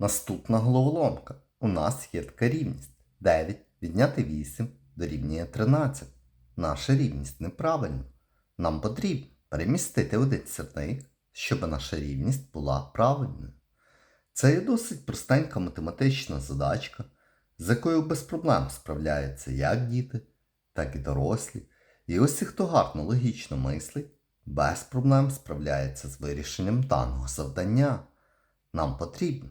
Наступна головоломка. У нас є така рівність. 9 відняти 8 дорівнює 13. Наша рівність неправильна. Нам потрібно перемістити один сірник, щоб наша рівність була правильною. Це є досить простенька математична задачка, з якою без проблем справляються як діти, так і дорослі. І ось хто гарно логічно мислить, без проблем справляється з вирішенням даного завдання. Нам потрібно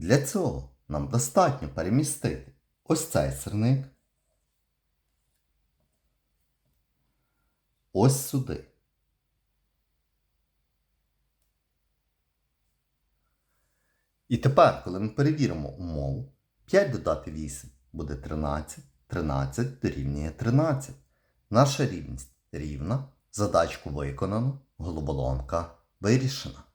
Для цього нам достатньо перемістити ось цей сирник ось сюди. І тепер, коли ми перевіримо умову, 5 додати 8 буде 13, 13 дорівнює 13. Наша рівність рівна, задачку виконано, головоломка вирішена.